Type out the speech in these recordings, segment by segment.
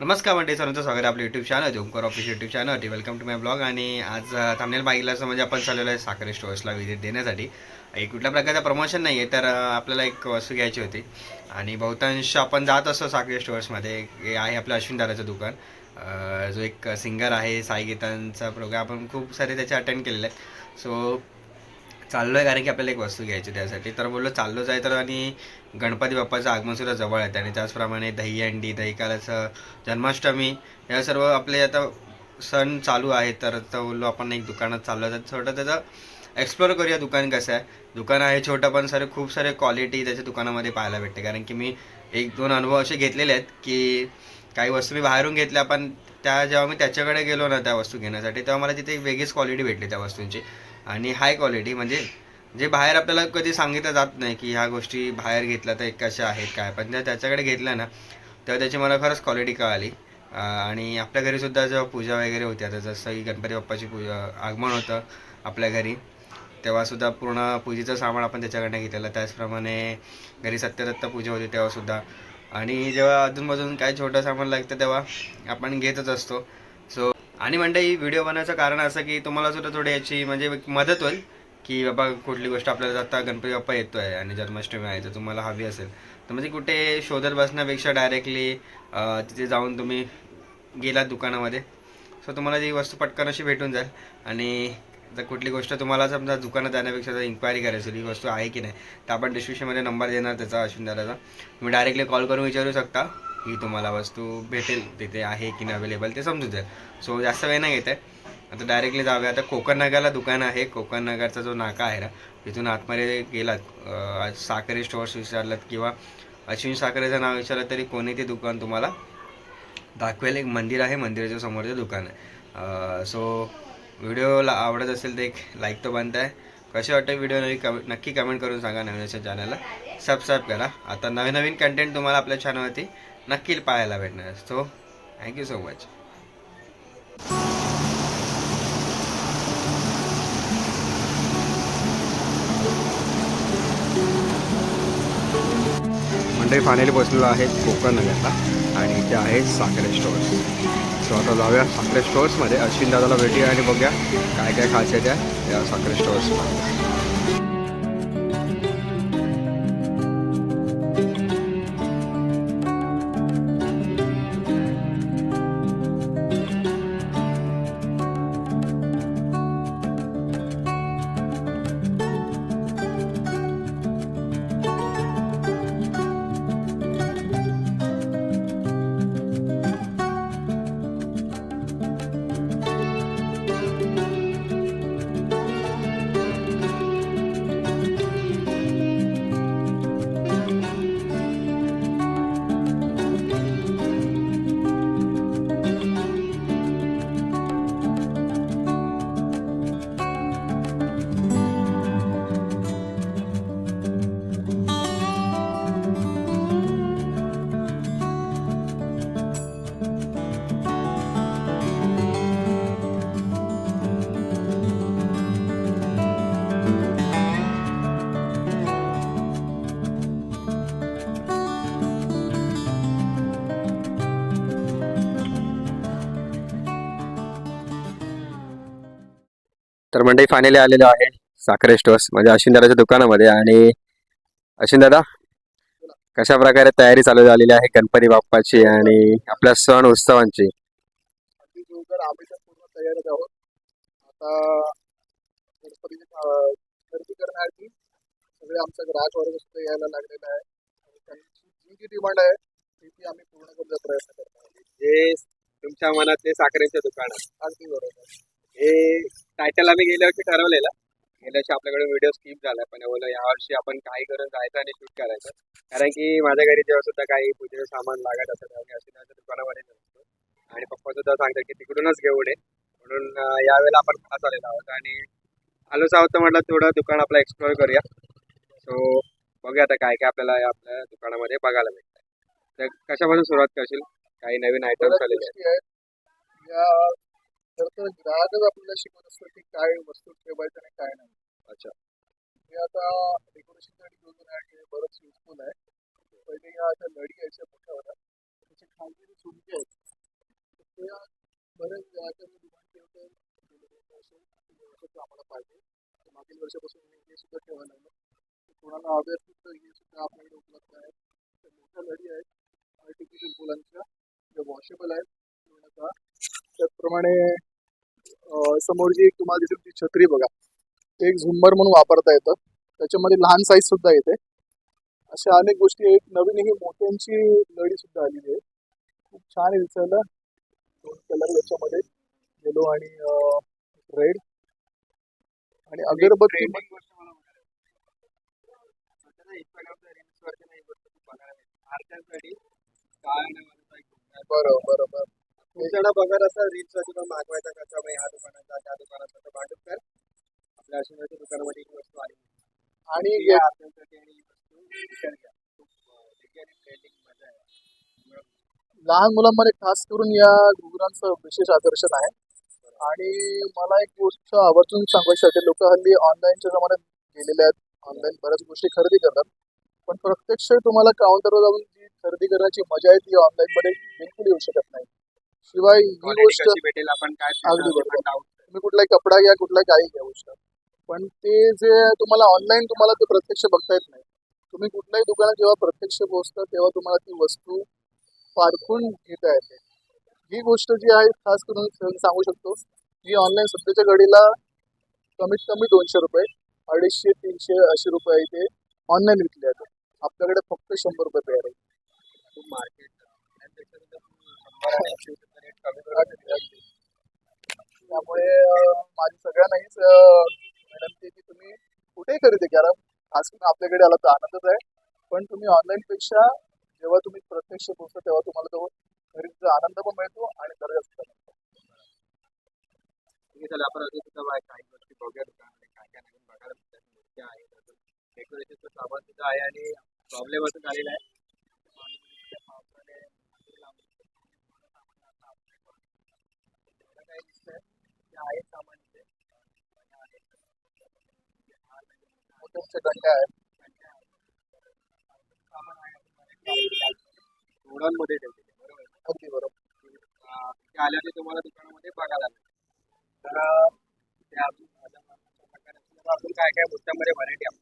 नमस्कार मंडळी सर्वांचं स्वागत आहे आपलं YouTube channel Omkar office YouTube चॅनलवरती वेलकम टू माय ब्लॉग आणि आज थांबनेल बाईकला असं म्हणजे आपण चाललेलो आहे साखरे स्टोअर्सला व्हिजिट देण्यासाठी. एक कुठल्या प्रकारचं प्रमोशन नाही आहे तर आपल्याला एक वस्तू घ्यायची होती. आणि बहुतांश आपण जात असतो साखरे स्टोअर्समध्ये हे आहे आपलं अश्विनदाराचं दुकान. जो एक सिंगर आहे साई गीतांचा प्रोग्राम आपण खूप सारे त्याचे अटेंड केलेले आहेत. सो चाललो आहे कारण की आपल्याला एक वस्तू घ्यायची त्यासाठी. तर बोललो चाललोच आहे तर आणि गणपती बाप्पाचं आगमनसुद्धा जवळ आहे. आणि त्याचप्रमाणे दहीहंडी दहीकालाचं जन्माष्टमी या सर्व आपले आता सण चालू आहेत. तर तर बोललो आपण एक दुकानात चाललो तर छोटं त्याचं एक्सप्लोअर करूया दुकान कसं आहे. दुकान आहे छोटं पण सारे खूप सारे क्वालिटी त्याच्या दुकानामध्ये पाहायला भेटते. कारण की मी एक दोन अनुभव असे घेतलेले आहेत की काही वस्तू मी बाहेरून घेतल्या पण त्या जेव्हा मी त्याच्याकडे गेलो ना त्या वस्तू घेण्यासाठी तेव्हा मला तिथे एक वेगळीच क्वालिटी भेटली त्या वस्तूंची. आणि हाय क्वालिटी म्हणजे जे बाहेर आपल्याला कधी सांगितलं जात नाही की ह्या गोष्टी बाहेर घेतल्या तर कशा आहेत काय. पण जर त्याच्याकडे घेतल्या ना तेव्हा त्याची मला खरंच क्वालिटी कळाली. आणि आपल्या घरीसुद्धा जेव्हा पूजा वगैरे होती आता जसं की गणपती बाप्पाची पूजा आगमन होतं आपल्या घरी तेव्हासुद्धा पूर्ण पूजेचं सामान आपण त्याच्याकडनं घेतलेलं. त्याचप्रमाणे घरी सत्यदत्त पूजा होती तेव्हासुद्धा आणि जेव्हा अधूनमधून काय छोटं सामान लागतं तेव्हा आपण घेतच असतो. आणि मंडळी व्हिडिओ बनवायचं कारण असं की तुम्हाला सुद्धा थोडी याची म्हणजे मदत होईल की बाबा कुठली गोष्ट आपल्याला आता गणपती बाप्पा येतो आहे आणि जन्माष्टमी आहे तर तुम्हाला हवी असेल. तर म्हणजे कुठे शोधत बसण्यापेक्षा डायरेक्टली तिथे जाऊन तुम्ही गेलात दुकानामध्ये सो तुम्हाला ती वस्तू पटकन अशी भेटून जाईल. आणि जर कुठली गोष्ट तुम्हाला समजा दुकानात जाण्यापेक्षा जर इन्क्वायरी करायची ही वस्तू आहे की नाही तर आपण डिस्क्रिप्शनमध्ये नंबर देणार त्याचा अश्विन दादाचा. तुम्ही डायरेक्टली कॉल करून विचारू शकता. ही तुम्हाला वस्तू भेटेल तिथे आहे की नाही अवेलेबल ते समजून जाईल. सो जास्त वेळ नाही येत आहे. आता डायरेक्टली जाऊया. आता कोकण नगरला दुकान आहे. कोकण नगरचा जो नाका आहे ना तिथून आतमध्ये गेलात. साखरे स्टोअर्स विचारलात किंवा अश्विन साखरेचं नाव विचारलं तरी कोणी ते दुकान तुम्हाला दाखवेल. एक मंदिर आहे मंदिराच्या समोरचं दुकान आहे. सो व्हिडिओला आवडत असेल तर एक लाईक तर बनत आहे. कसे वाटते व्हिडिओ नवी कम नक्की कमेंट करून सांगा नवीन अशा चॅनलला सबस्क्राईब करा. आता नवीन नवीन कंटेंट तुम्हाला आपल्या चॅनलवरती नक्की पाहायला भेटणार so thank you so much मंडळी फायनली पोचलेलो आहे कोकण नगरला आणि इथे आहे साखरे स्टोअर्स सो आता जाऊया साखरे स्टोअर्समध्ये अश्विन दादाला भेटूया आणि बघूया काय काय खायचं त्या साखरे स्टोअर्समध्ये तर मंडळी फायनली आलेलो आहे. साखरे स्टोअर्स म्हणजे अश्विन दादाच्या दुकानामध्ये आणि अश्विन दादा कशा प्रकारे तयारी चालू झालेली आहे गणपती बाप्पाची आणि आपल्या सण उत्सवांची? अगदी जोरदार आम्ही तर पूर्ण तयारीत आहोत आता गणपतीची अं, खरेदी करण्यासाठी सगळे आमचा ग्राहक वर्ग सुद्धा यायला लागलेला आहे. आणि त्यांची जी जी डिमांड आहे ती ती आम्ही पूर्ण करण्याचा प्रयत्न करतो आहोत. जे तुमच्या मनात ते साखरेचं दुकान आहे. अगदी बरोबर. हे टायटल आम्ही गेल्या वर्षी ठरवलेलं. गेल्या वर्षी आपल्याकडे व्हिडिओ स्किप झाला पण बोला यावर्षी आपण काही करून जायचं आणि शूट करायचं. कारण की माझ्या घरी जेव्हा सुद्धा काही पूजेचं सामान लागत असतं तेव्हा मी दुकानामध्ये नसतो. आणि पप्पा सुद्धा सांगतात की तिकडूनच घेऊन ये. म्हणून यावेळेला आपण खास आलेलो आहोत. आणि आलोच आहोत तर म्हटलं थोडं दुकान आपलं एक्सप्लोअर करूया. सो बघूया आता काय काय आपल्याला या आपल्या दुकानामध्ये बघायला भेटतं तर कशापासून सुरुवात करशील? काही नवीन आयटम्स आलेले आहेत. खरं तर ग्राहकच आपल्याला शिकवत असतो की काय वस्तू ठेवायचं आणि काय नाही. अच्छा. हे आता डेकोरेशनसाठी घेऊन जाण्यासाठी बरंच युजफुल आहे. पहिले या अशा लढी यायच्या मोठ्या होत्या त्याचे खालचे जे झुमके आहेत ते बरेच मी डिमांड वर्षाचं आम्हाला पाहिजे. तर मागील वर्षापासून मी हे सुद्धा ठेवायला लागलो. तर कोणाला हवे असतील तर हे सुद्धा आपल्याकडे उपलब्ध आहे. तर मोठ्या लढी आहेत. आर्टिफिशियल फुलांच्या. ज्या वॉशेबल आहेत. त्याचप्रमाणे समोर जी एक तुम्हाला दिसेल ती छत्री बघा. ते एक झुंबर म्हणून वापरता येतं. त्याच्यामध्ये लहान साईज सुद्धा येते. अशा अनेक गोष्टी एक नवीन ही मोत्यांची लढी सुद्धा आलेली आहे. खूप छान आहे दिसायला. दोन कलर याच्यामध्ये. येलो आणि रेड आणि अगरबत्ती गोष्ट मला म्हणायला आहे. सध्या ना Instagramच्या reels वरती ना गोष्ट खूप बघायला मिळते. आरत्यांसाठी काळ्या आणि वरचा एक घुंगरू. बरोबर बरोबर खूप जण बघत असतात रील्स पण मागवायचा कसा बाई हा दुकानाचा त्या दुकानाचा तर वाटत कर. आपल्या अश्विनाच्या दुकानामध्ये ही वस्तू आली आणि आहे आरत्यांसाठी आणि ही वस्तू विकत घ्या. खूप ट्रेंडिंग मजा आहे. लहान मुलांमध्ये खास करून या घुगरांचं विशेष आकर्षण आहे. आणि मला एक गोष्ट आवर्जून सांगायची वाटेल लोक हल्ली ऑनलाईनच्या जमान्यात गेलेले आहेत. ऑनलाईन बऱ्याच गोष्टी खरेदी करतात. पण प्रत्यक्ष तुम्हाला काउंटरवर जाऊन जी खरेदी करण्याची मजा आहे ती ऑनलाईन मध्ये बिलकुल येऊ शकत नाही. शिवाय ही गोष्ट भेटेल आपण काय अगदी बरोबर. तुम्ही कुठलाही कपडा घ्या कुठलाही काही घ्या गोष्ट. पण ते जे तुम्हाला ऑनलाईन तुम्हाला ते प्रत्यक्ष बघता येत नाही. तुम्ही कुठल्याही दुकानात जेव्हा प्रत्यक्ष पोहोचता तेव्हा तुम्हाला ती वस्तू पारखून घेता येते. ही गोष्ट जी आहे खास करून सांगू शकतो जी ऑनलाईन सध्याच्या घडीला कमीत कमी दोनशे रुपये अडीचशे तीनशे अशे रुपये इथे ऑनलाईन विकले जाते आपल्याकडे फक्त शंभर रुपये पेअर आहे. मार्केट कमी त्यामुळे माझी सगळ्यांनाहीच विनंती की तुम्ही कुठेही खरेदी करा. खास करून आपल्याकडे आला तर आनंदच आहे. पण तुम्ही ऑनलाईन पेक्षा जेव्हा तुम्ही प्रत्यक्ष पोहोचता तेव्हा तुम्हाला तो खरेदीचा आनंद पण मिळतो आणि दर्जा सुद्धा मिळतो. आपण अजून सुद्धा काही गोष्टी बघूया दुकानामध्ये काय काय नवीन बघायला मिळतात. मूर्त्या आहेत अजून डेकोरेशनचं सामान सुद्धा आहे आणि प्रॉब्लेम असं झालेला आहे त्या पावसाने हातरी लावून थोडं सामान आता आपल्याकडे दिसतंय ते आहेत रोडांमध्ये ठेवलेले बरोबर. अगदी आल्याने तुम्हाला दुकानामध्ये बघायला मिळेल तर ते अजून काय काय मूर्त्यांमध्ये व्हरायटी आहे?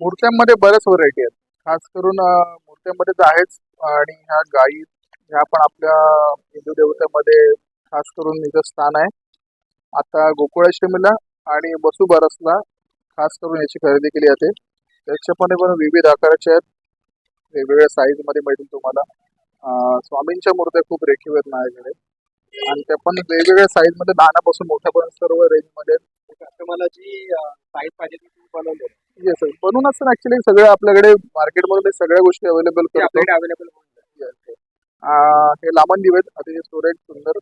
मूर्त्यांमध्ये बऱ्याच व्हरायटी आहेत. खास करून मूर्त्यांमध्ये तर आहेच. आणि ह्या गायी ह्या पण आपल्या हिंदू देवतेमध्ये खास करून इथं स्थान आहे. आता गोकुळाष्टमीला आणि वसुबारसला खास करून याची खरेदी केली जाते. त्याच्यामध्ये पण विविध आकाराच्या आहेत. वेगवेगळ्या साईजमध्ये मिळतील तुम्हाला. स्वामींच्या मूर्त्या खूप रेखीव आहेत माझ्याकडे. आणि त्या पण वेगवेगळ्या साईजमध्ये लहानापासून मोठ्यापर्यंत सर्व रेंजमध्ये कस्टमरला जी साईज पाहिजे देतो येस बनवून असतं ऍक्च्युली सगळं आपल्याकडे मार्केटमध्ये सगळ्या गोष्टी अवेलेबल अवेलेबल हे लामण दिवे आहेत. अतिशय सुरेख सुंदर.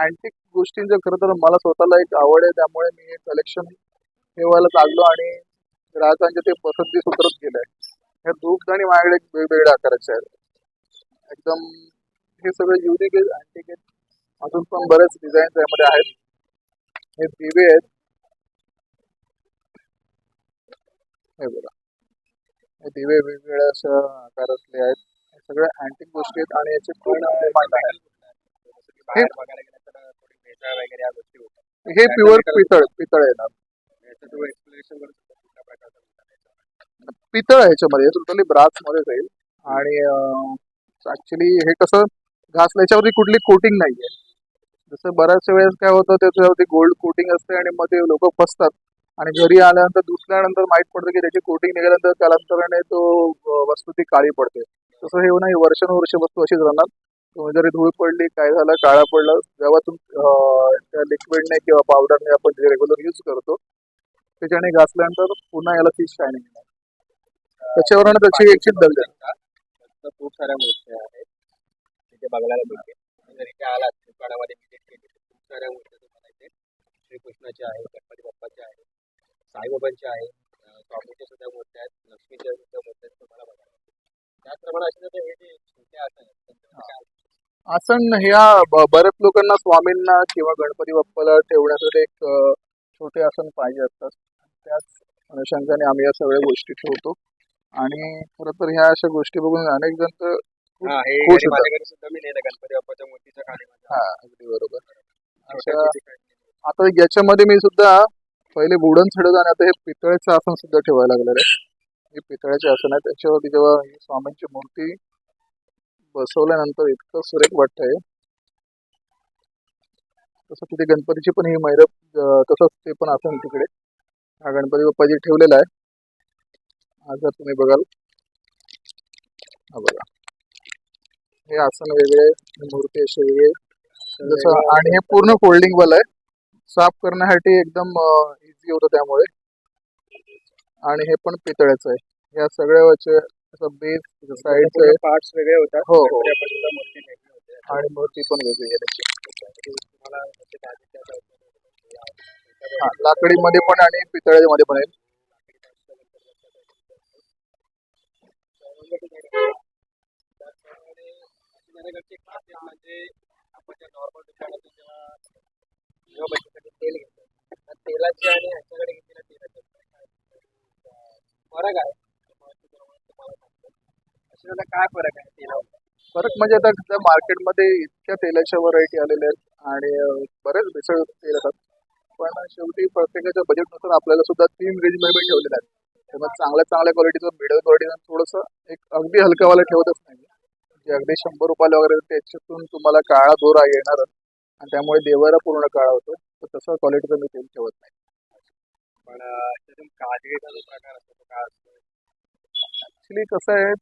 अँटिक गोष्टींचं खरं तर मला स्वतःला एक आवड आहे त्यामुळे मी हे कलेक्शन ठेवायला लागलो आणि ग्राहकांच्या ते पसंती सुधरत गेलंय. ह्या धूपदाणी माझ्याकडे एक वेगवेगळ्या आकाराचे आहेत. एकदम हे सगळं युनिक आहे अँटिक आहेत. अजून पण बरेच डिझाईन्स यामध्ये आहेत. हे दिवे आहेत. हे बघा. हे दिवे वेगवेगळ्या अशा आकारातले आहेत. हे सगळ्या अँटिक गोष्टी आहेत आणि याचे पण डिमांड आहे वगैरे या गोष्टी होतात. हे प्युअर पितळ पितळ येणार याचं तू एक्सप्लेनेशन करू शकतो कुठल्या प्रकारचा मुद्दा आहे. पितळ आहे ह्याच्यामध्ये टोटली ब्रासमध्ये जाईल. आणि ऍक्च्युली हे कसं घासलं याच्यावरती कुठली कोटिंग नाहीये. जसं बऱ्याच वेळेस काय होतं त्याच्यावरती गोल्ड कोटिंग असते आणि मग ते लोक फसतात. आणि घरी आल्यानंतर दुसऱ्यानंतर माहीत पडतं की त्याची कोटिंग निघाल्यानंतर कालांतराने तो वस्तू ती काळी पडते. तसं हे नाही वर्षानुवर्ष वस्तू अशीच राहणार. जरी धूळ पडली काय झालं काळा पडलं जेव्हा त्या लिक्विडने किंवा पावडरने आपण जे रेग्युलर यूज करतो त्याच्याने घासल्यानंतर पुन्हा याला ती शायनिंग येणार त्याच्यावरनं त्याची एक चित दर्जा तर खूप साऱ्या मूर्त्या आहेत. तिथे बघायला मिळते जर इथे आलात दुकानामध्ये visit केली खूप साऱ्या मूर्त्या तुम्हाला इथे श्रीकृष्णाच्या आहेत गणपती बाप्पाच्या आहेत साईबाबांच्या आहेत अं, स्वामीच्या सुद्धा मूर्त्या आहेत लक्ष्मीच्या सुद्धा मूर्त्या आहेत तुम्हाला बघायला. त्याचप्रमाणे असे हे जे छोटे आसन आहेत आसन ह्या बऱ्याच लोकांना स्वामींना किंवा गणपती बाप्पाला ठेवण्यासाठी एक छोटे आसन पाहिजे असतात. त्याच अनुषंगाने आम्ही या सगळ्या गोष्टी ठेवतो. आणि खरं तर ह्या अशा गोष्टी बघून अनेक जण तर खूप खुश घरी होतात. माझ्या घरी सुद्धा मी नेलं गणपती बाप्पाच्या खाली हा अगदी बरोबर. छोट्या अशा-. आता याच्यामध्ये मी सुद्धा पहिले वुडन छडत आणि आता हे पितळेचं आसन सुद्धा ठेवायला लागलेलं आहे. हे पितळ्याचे आसन आहे. त्याच्यावरती जेव्हा ही स्वामींची मूर्ती बसवल्यानंतर इतकं सुरेख वाटतंय. तसं तिथे गणपतीची पण ही मैरप तसंच ते पण आसन तिकडे. हा गणपती बाप्पा जे ठेवलेला आहे. आज जर तुम्ही बघाल. हा बघा. हे आसन वेगळे मूर्ती असे वेगळे. जसं आणि हे पूर्ण फोल्डिंग वाला आहे. साफ करण्यासाठी एकदम इझी होतं त्यामुळे. आणि हे पण पितळ्याचं आहे. या सगळ्या असं बेस साईडचं आहे. पार्ट्स वेगळे होतात हो हो. मूर्ती वेगळी होते. आणि मूर्ती पण वेगळी आहे त्याची. तुम्हाला असतात. हा, लाकडीमध्ये पण आणि पितळ्यामध्ये पण आहे. म्हणजे आपण ज्या नॉर्मल दुकानातून जेव्हा जेव्हा बचतीसाठी तेल घेतो. तेलाची आणि ह्याच्याकडे घेतलेल्या तेलाची फरक आहे. अशाला काय फरक आहे तेलावर? फरक म्हणजे आता सध्या मार्केटमध्ये इतक्या तेलाच्या व्हरायटी आलेल्या आहेत आणि बरेच भेसळ तेल येतात. पण शेवटी प्रत्येकाच्या बजेटनुसार आपल्याला सुद्धा तीन रेंजमध्ये ठेवलेले आहेत. त्यामुळे चांगल्या चांगल्या क्वालिटीचं मिडल क्वालिटीचं थोडंसं एक अगदी हलकावाला ठेवतच नाही. जे अगदी शंभर रुपयाला वगैरे त्याच्यातून तुम्हाला काळा दोरा येणार आणि त्यामुळे देवारा पूर्ण काळा होतो. तर तसं क्वालिटीचं मी तेल ठेवत नाही. पण काजळीचा जो प्रकार असतो तो काय असतो? ऍक्च्युली कसं आहे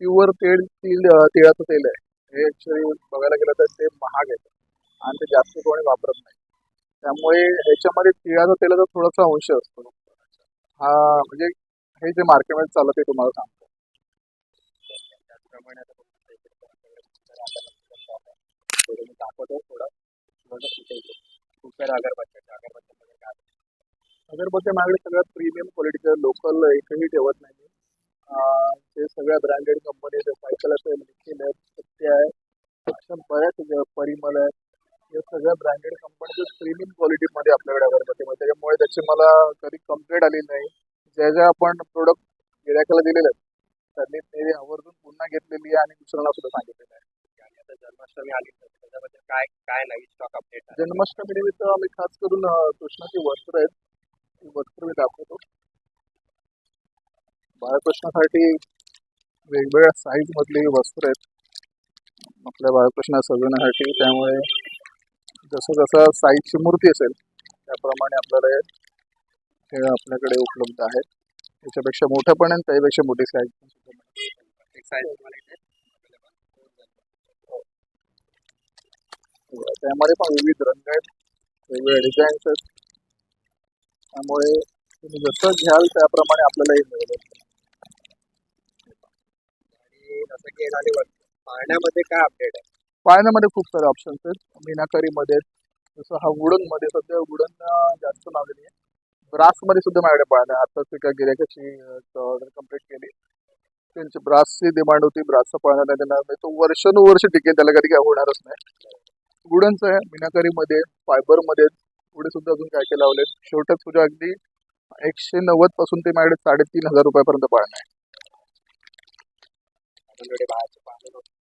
प्युअर तेल तिळ तिळाचं तेल आहे. हे ॲक्च्युली बघायला गेलं तर ते महाग आहे. आणि ते जास्त कोणी वापरत नाही. त्यामुळे ह्याच्यामध्ये तिळाचं तेलाचा थोडासा अंश असतो. हा म्हणजे हे जे मार्केटमध्ये चालत आहे तुम्हाला सांगतो. त्याचप्रमाणे आता दाखवतो खूप अगरबत्त्या अगरबत्ती माझ्याकडे सगळ्यात प्रीमियम क्वालिटीचं लोकल एकही ठेवत नाही. ते सगळ्या ब्रँडेड कंपनी सायकल असेल निखिल आहे सत्य आहे अशा बऱ्याच परिमल आहे या सगळ्या ब्रँडेड कंपनीच्या प्रीमियम क्वालिटीमध्ये आपल्याकडे अगरबत्तीमध्ये त्याच्यामुळे त्याची मला कधी कंप्लेंट आली नाही. ज्या ज्या आपण प्रोडक्ट गिरायकाला दिलेले आहेत त्यांनी ते आवर्जून पुन्हा घेतलेली आहे आणि दुसऱ्यांना सुद्धा सांगितलेलं आहे. आणि आता जन्माष्टमी आली त्याच्याबद्दल काय काय नवीन स्टॉक अपडेट जन्माष्टमी निमित्त आम्ही खास करून कृष्णाची वस्त्र आहेत. ती वस्त्र मी दाखवतो. बाळकृष्णासाठी वेगवेगळ्या साईज मधली वस्त्र आहेत. आपल्या बाळकृष्णा सजवण्यासाठी. त्यामुळे जसं जसं साईजची मूर्ती असेल त्याप्रमाणे आपल्याला हे- हे आपल्याकडे उपलब्ध आहेत. त्याच्यापेक्षा मोठं पण आहे आणि त्यापेक्षा मोठी साईज पण सुद्धा इथे त्यामध्ये पण विविध रंग आहेत. वेगवेगळे डिझाईन्स आहेत. त्यामुळे तुम्ही जसं घ्याल त्याप्रमाणे आपल्याला हे मिळेल. जसं की पाळण्यामध्ये काय अपडेट आहे? पाळण्यामध्ये खूप सारे ऑप्शन्स आहेत. मीनाकारीमध्ये जसं हा वुडनमध्ये सध्या वुडन जास्त मागणी आहे. ब्रासमध्ये सुद्धा माझ्याकडे पाळण्या आताच एका गिरायकाची ऑर्डर कंप्लीट केली. त्यांची ब्रासची डिमांड होती. ब्रासचा पाळणा नाही देणार. नाही तो वर्षानुवर्ष टिकेल त्याला. कधी काय होणारच नाही. वुडनचं आहे. मीनाकारीमध्ये फायबरमध्ये पुढे सुद्धा अजून काय काय लावलेत. शेवटच तुझ्या अगदी एकशे नव्वदपासून ते माझ्याकडे साडेतीन हजार रुपयापर्यंत पाळणं आहे. आपल्याकडे बाहेरचे पाळणे नव्हते.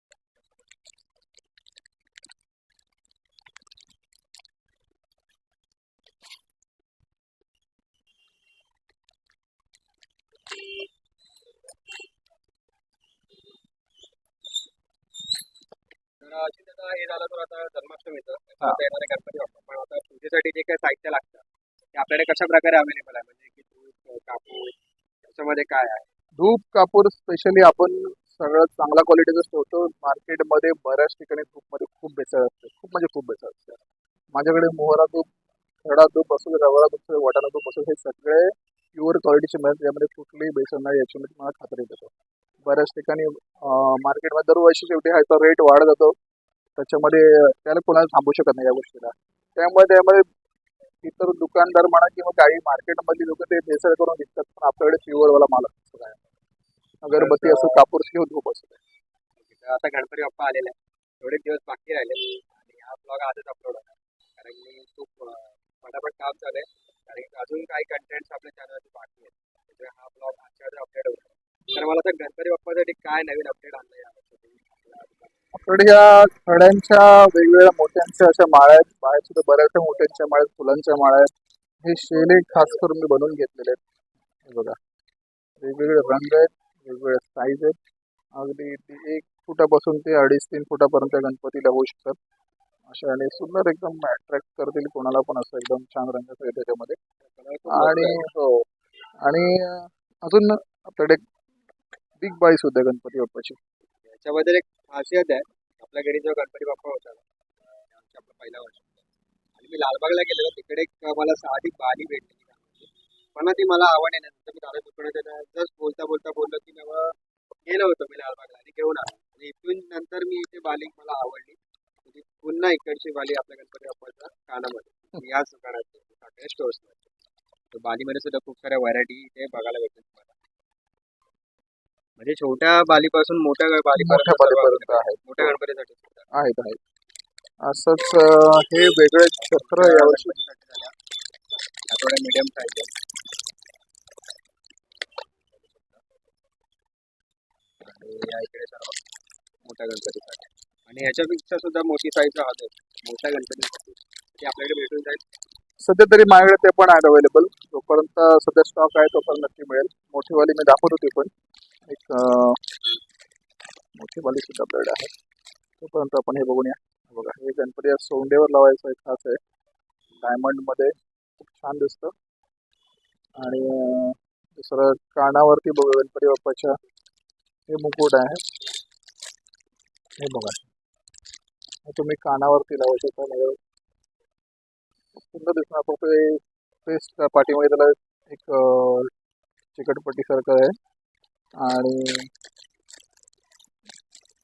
तर अशी आता हे झालं तर आता जन्माष्टमीचं हा. आता येणारे गणपती बाप्पा पण आता पूजेसाठी जे काही साहित्य लागतं ते आपल्याकडे कशा प्रकारे अवेलेबल आहे म्हणजे की दूध कापूर त्याच्यामध्ये काय आहे धूप कापूर स्पेशली आपण सगळं चांगल्या क्वालिटीचं ठेवतो मार्केटमध्ये बऱ्याच ठिकाणी धूपमध्ये खूप म्हणजे भेसळ असते. खूप म्हणजे खूप भेसळ असते. माझ्याकडे मोहरा धूप खडा धूप असू दे रवाळा धूप वाटाणा धूप असू हे सगळे प्युअर क्वालिटीचे मिळतात. यामध्ये कुठलीही भेसळ नाही याची मी तुम्हाला खात्री देतो. बऱ्याच ठिकाणी मार्केटमध्ये दरवर्षी शेवटी ह्याचा रेट वाढत जातो. त्याच्यामध्ये त्याला कोणाला थांबू शकत नाही या गोष्टीला. त्यामुळे त्यामध्ये इतर दुकानदार म्हणा किंवा काही मार्केटमधली लोक ते भेसळ करून विकतात. पण आपल्याकडे प्युअरवाला माल असतो. काय अगरबत्ती असो कापूर किंवा धूप असो. तर आता गणपती बाप्पा आलेला आहे थोडे दिवस बाकी राहिले. आणि हा ब्लॉग आजच अपलोड होणार कारण की खूप पटापट काम चालू आहे. कारण अजून काही कंटेंट्स आपल्या चॅनलवरती बाकी आहेत. त्यामुळे हा ब्लॉग आजच्या अपडेट होणार तर मला आता गणपती बाप्पासाठी काय नवीन अपडेट आणलं आपल्याकडे या खड्यांच्या वेगवेगळ्या मोठ्यांच्या अशा माळ्या आहेत. बाहेर सुद्धा बऱ्याचशा मोठ्यांच्या माळ्या आहेत फुलांच्या माळ्या आहेत. हे शेले खास करून मी बनवून घेतलेले आहेत. हे बघा. वेगवेगळे रंग आहेत. वेगवेगळे साईज आहेत. अगदी ते एक फुटापासून ते अडीच तीन फुटापर्यंत गणपतीला होऊ शकतात. अशा आणि सुंदर एकदम अट्रॅक्ट करतील कोणाला पण असं एकदम छान रंगाचं आहे त्याच्यामध्ये. आणि हो आणि अजून आपल्याकडे बिग बाई सुद्धा गणपती बाप्पाची. याच्याबद्दल एक खासियत आहे. आपल्या घरी जो गणपती बाप्पा होता आमच्या आपला पहिला वर्ष. आणि मी लालबागला गेलेलो तिकडे एक मला साधी बाली भेटली. पण ती मला आवडली नाही नंतर मी दादा दुकानात जस्ट बोलता बोलता बोललो की बाबा गेलो होतो मी लालबागला आणि घेऊन आलो. आणि इथून नंतर मी इथे बाली मला आवडली. म्हणजे पुन्हा इकडची बाली आपल्या गणपती बाप्पाच्या कानामध्ये. याच दुकानात साखरे स्टोर्स तर बालीमध्ये सुद्धा खूप साऱ्या व्हरायटी इथे बघायला भेटतात तुम्हाला. म्हणजे छोट्या बालीपासून मोठ्या बालीपर्यंत आहेत. मोठ्या गणपतीसाठी. आहेत आहेत. असंच हे वेगळे छत्र यावर्षी. थोडा मिडियम साईज आहे. या इकडे सर्व मोठ्या गणपतीसाठी. आणि ह्याच्यापेक्षा सुद्धा मोठी साईज आहे मोठ्या गणपतीसाठी. ते आपल्याकडे भेटून जाईल. सध्या तरी माझ्याकडे ते पण आहेत अवेलेबल जोपर्यंत सध्या स्टॉक आहे तोपर्यंत नक्की मिळेल. मोठीवाली मी दाखवत होती पण. एक अं, मोठीवाली सुद्धा आपल्याकडे आहे. तोपर्यंत आपण हे बघून या. बघा हे गणपती सोंडेवर लावायचं एक खास आहे. डायमंडमध्ये खूप छान दिसतं. आणि दुसरं कानावरती बघू गणपती बाप्पाच्या. हे। मुकुट आहे हे। बघा तुम्ही कानावरती लावू शकता म्हणजे सुंदर दिसणार फक्त फेस पाठीमध्ये त्याला एक अं, चिकटपट्टीसारखं आहे आणि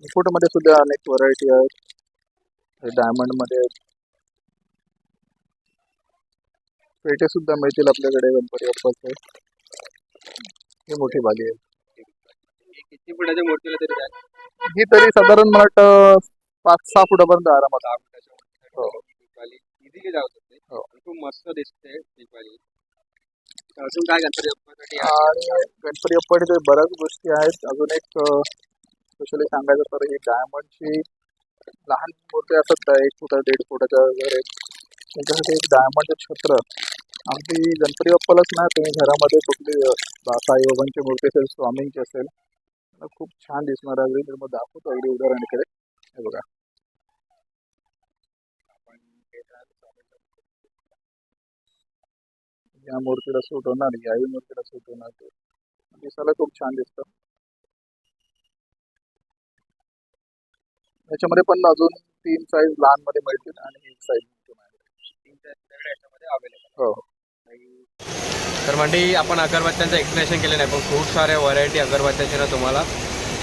मुकुटमध्ये सुद्धा अनेक व्हरायटी आहेत हे। डायमंडमध्ये आहेत पेटे सुद्धा मिळतील आपल्याकडे गणपती बाप्पाचे ही मोठी बाली आहे हे। किती फुटाच्या मूर्तीला तरी ही तरी साधारण मला वाटतं पाच सहा फुटापर्यंत आरामात. दहा फुटाच्या हो. मूर्तीसाठी दीपावली इझिली जाऊ शकते हो. आणि खूप मस्त दिसते दीपावली तर अजून काय गणपती बाप्पासाठी आहे? आणि गणपती बाप्पाचे बऱ्याच गोष्टी आहेत. अजून एक स्पेशली सांगायचं तर ही डायमंडची लहान मूर्ती असतात त्या एक फुटा दीड फुटाच्या वगैरे. त्यांच्यासाठी एक डायमंडचं छत्र. अगदी गणपती बाप्पालाच ना तुम्ही घरामध्ये कुठली अं, साईबाबांची मूर्ती असेल स्वामींची असेल खूप छान दिसणार अगदी मग दाखवतो अगदी उदाहरण इकडे हे बघा. तर या मूर्तीला सूट होणार याही मूर्तीला सूट होणार ते दिसायला खूप छान दिसतं. याच्यामध्ये पण अजून तीन साईज लहानमध्ये मिळतील आणि एक साईज अवेलेबल हो. तर मंडळी आपण अगरबत्त्यांचं एक्सप्लेनेशन केलं नाही पण खूप साऱ्या व्हरायटी अगरबत्त्यांची ना तुम्हाला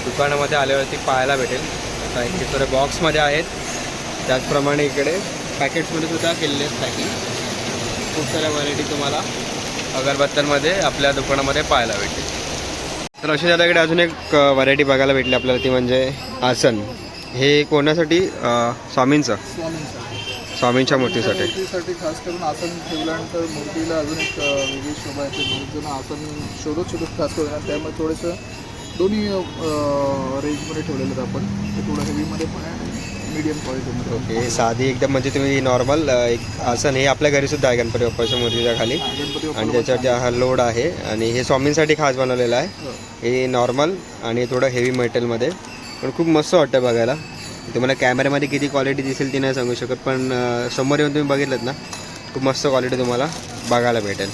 दुकानामध्ये आल्यावरती पाहायला भेटेल. आता इथे थोडे बॉक्समध्ये आहेत त्याचप्रमाणे इकडे पॅकेट्समध्ये सुद्धा केलेले आहेत पॅकिंग खूप साऱ्या व्हरायटी तुम्हाला अगरबत्त्यांमध्ये आपल्या दुकानामध्ये पाहायला भेटेल. तर अशा त्याच्याकडे अजून एक व्हरायटी बघायला भेटली आपल्याला ती म्हणजे आसन. हे कोणासाठी? स्वामींचं. स्वामींच्या मूर्तीसाठी. मूर्तीसाठी खास करून आसन ठेवल्यानंतर मूर्तीला अजून एक वेगळी शोभा येते. बहुत जण आसन शोधत शोधत खास करून. त्यामुळे थोडंसं दोन्ही रेंजमध्ये ठेवलेलं आहेत आपण. ते थोडं हेवीमध्ये पण आहे मीडियम क्वालिटीमध्ये ओके साधी एकदम म्हणजे तुम्ही नॉर्मल एक आसन हे आपल्या घरी सुद्धा आहे गणपती बाप्पाच्या मूर्तीच्या खाली. आणि त्याच्यावरती हा लोड आहे आणि हे स्वामींसाठी खास बनवलेलं आहे. हो. हे नॉर्मल आणि थोडं हेवी मेटलमध्ये पण खूप मस्त वाटतं बघायला. तुम्हाला कॅमेऱ्यामध्ये किती क्वालिटी दिसेल ती नाही सांगू शकत पण समोर येऊन तुम्ही बघितलं ना खूप मस्त क्वालिटी तुम्हाला बघायला भेटेल.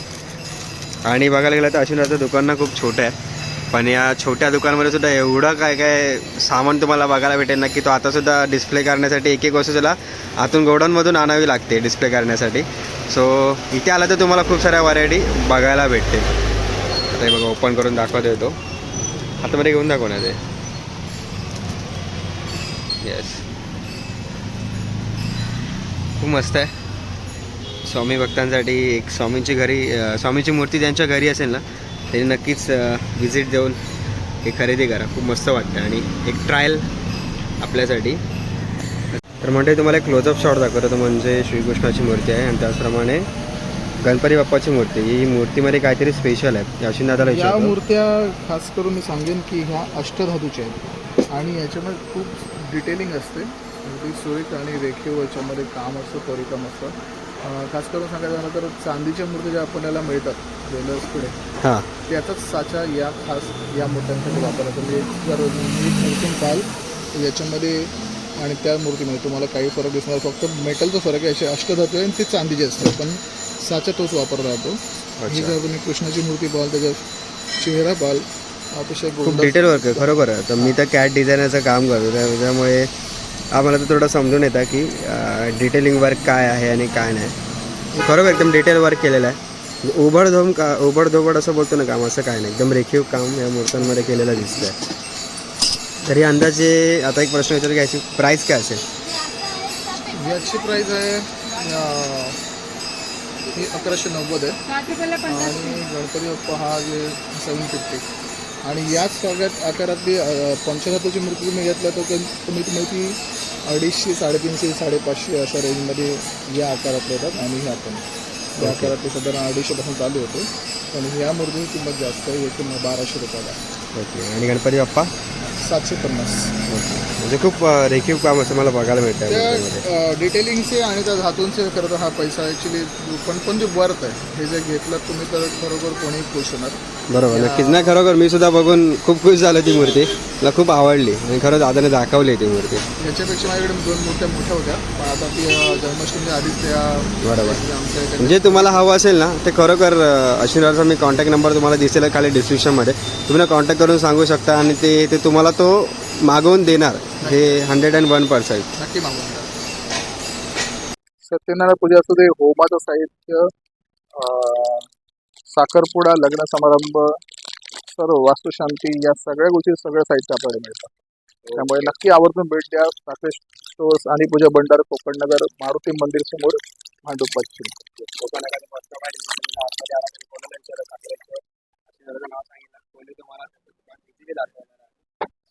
आणि बघायला गेलं तर अश्विनाचं दुकान ना खूप छोटं आहे. पण या छोट्या दुकानामध्ये सुद्धा एवढं काय काय सामान तुम्हाला बघायला भेटेल ना की तो आतासुद्धा डिस्प्ले करण्यासाठी एक एक वस्तू त्याला आतून गोडाऊनमधून आणावी लागते डिस्प्ले करण्यासाठी. सो इथे आला तर तुम्हाला खूप साऱ्या व्हरायटी बघायला भेटते आता बघा ओपन करून दाखवतो येतो आतामध्ये घेऊन दाखवण्यात आहे ते. येस खूप मस्त आहे. स्वामी भक्तांसाठी एक स्वामींची घरी स्वामींची मूर्ती ज्यांच्या घरी असेल ना त्यांनी नक्कीच व्हिजिट देऊन हे खरेदी करा. खूप मस्त वाटतं आणि एक ट्रायल आपल्यासाठी. तर म्हणते तुम्हाला एक क्लोजअप शॉट दाखवतो. तो म्हणजे श्रीकृष्णाची मूर्ती आहे आणि त्याचप्रमाणे गणपती बाप्पाची मूर्ती. ही मूर्तीमध्ये काहीतरी स्पेशल आहे. अश्विन दादाला या मूर्त्या खास करून मी सांगेन की ह्या अष्टधातूच्या आहेत. आणि याच्यामध्ये खूप डिटेलिंग असते. अगदी सुरेख आणि रेखीव याच्यामध्ये काम असतं परिक्रम असतं. खास करून सांगायचं झालं तर चांदीच्या मूर्ती ज्या आपल्याला मिळतात ज्वेलर्स पुढे हां. त्याचाच साचा या खास या मूर्त्यांसाठी वापरला तुम्ही जर नीट मूर्ती पाल तर याच्यामध्ये आणि त्या मूर्तीमध्ये तुम्हाला काही फरक दिसणार. फक्त मेटलचा फरक आहे असे अष्टधातू आहे आणि ते चांदीचे असतात. पण साचा तोच वापरला जातो. ही जर तुम्ही कृष्णाची मूर्ती पाहाल त्याचा चेहरा पाहाल अतिशय खूप डिटेल वर्क आहे खरोखर आहे. तर मी तर कॅट डिझायनरचं काम करतो त्या- त्यामुळे आम्हाला तर थोडं समजून येतं की डिटेलिंग वर्क काय आहे आणि काय नाही. खरोखर एकदम डिटेल वर्क केलेलं आहे. उबडधोम का उबडधोबड असं बोलतो ना काम असं काय नाही. एकदम रेखीव काम या मूर्त्यांमध्ये केलेलं दिसतंय. तरी अंदाजे आता एक प्रश्न विचार घ्यायची प्राईस काय असेल? याची प्राईस आहे ही अकराशे नव्वद आहे. आणि गणपती बाप्पा हा जे सेवन फिफ्टी आणि याच सगळ्यात आकारातली पंचधातूची मूर्ती तुम्ही घेतला तर कमी कमीत कमी ती अडीचशे साडेतीनशे साडेपाचशे अशा रेंजमध्ये या आकारातले येतात आणि ह्या पण. या आकारातले साधारण अडीचशेपासून चालू होते. पण ह्या मूर्तीची किंमत जास्त आहे ही किंमत बाराशे रुपयाला. ओके. आणि गणपती बाप्पा? सातशे पन्नास. म्हणजे खूप रेखीव काम असं मला बघायला मिळतं. त्या डिटेलिंगचे आणि त्या धातूंचे खरं तर हा पैसा ॲक्च्युली पण पण जे वर्थ आहे हे जे घेतलं तुम्ही तर खरोखर कोणी खुश होणार. बरोबर नक्कीच. नाही खरोखर मी सुद्धा बघून खूप खुश झालो ती मूर्ती. मला खूप आवडली. आणि खरंच दादाने दाखवली ती मूर्ती. याच्यापेक्षा माझ्याकडे दोन मूर्त्या मोठ्या होत्या. पण आता ती अ, जन्माष्टमीच्या आधीच त्या बरोबर. आमच्या इथे म्हणजे तुम्हाला हवं असेल ना ते खरोखर अश्विनराचा मी कॉन्टॅक्ट नंबर तुम्हाला दिसेल खाली डिस्क्रिप्शनमध्ये तुम्ही ना कॉन्टॅक्ट करून सांगू शकता आणि ते ते तुम्हाला तो मागवून देणार हे हंड्रेड अँड वन पर्सेंट नक्की मागून सत्यनारायण पूजाचं ते होमाचं साहित्य अ, साखरपुडा लग्न समारंभ सर्व वास्तुशांती या सगळ्या गोष्टी सगळं साहित्य आपल्याला मिळतं त्यामुळे नक्की आवर्जून भेट द्या राकेश स्टोर्स आणि पूजा भंडार कोकणनगर मारुती मंदिर समोर भांडूप पश्चिम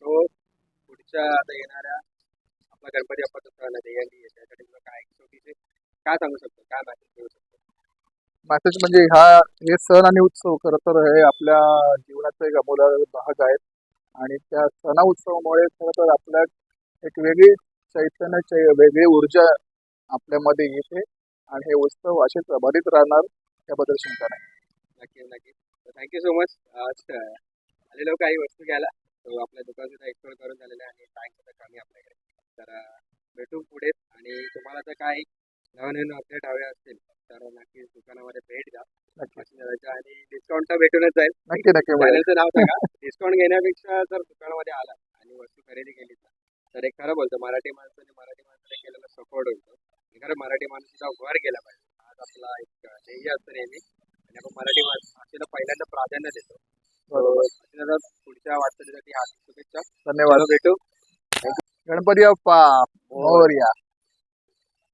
सो पुढच्या आता येणाऱ्या आपला गणपती बाप्पाचा सण आहे त्यासाठी तुला काय छोटीशी काय सांगू शकतो? काय मॅसेज देऊ शकतो? मेसेज म्हणजे हा हे सण आणि उत्सव खरं तर हे आपल्या जीवनाचा एक अमूल्य भाग आहेत. आणि त्या सणा उत्सवामुळे खरं तर आपल्या एक वेगळी चैतन्याची वेगळी ऊर्जा आपल्यामध्ये येते. आणि हे उत्सव असे प्रभावित राहणार त्याबद्दल चिंता नाही. नक्कीच नक्कीच थँक्यू सो मच आलेलो काही वस्तू घ्यायला. तो आपल्या दुकान सुद्धा एक्सप्लोर करून झालेलं आहे आणि टाइम सुद्धा कमी आपल्याकडे. तर भेटू पुढे आणि तुम्हाला जर काही नवीन नवीन अपडेट हवे असतील तर नक्कीच दुकानामध्ये भेट द्या. आणि डिस्काउंट तर भेटूनच जाईल. नक्की नक्की. चॅनलचं नाव सांगा. डिस्काउंट घेण्यापेक्षा जर दुकानामध्ये आला आणि वस्तू खरेदी केली तर एक खरं बोलतो मराठी माणसाने मराठी माणसाने केलेला सपोर्ट होतो खरं मराठी माणूस सुद्धा वर गेला पाहिजे. आज आपला एक ध्येय असतं नेहमी. आणि आपण मराठी माणूस भाषेला पहिल्यांदा प्राधान्य देतो. पुढच्या वाटचालीसाठी हार्दिक शुभेच्छा. धन्यवाद. भेटू. गणपती बाप्पा. मोरया.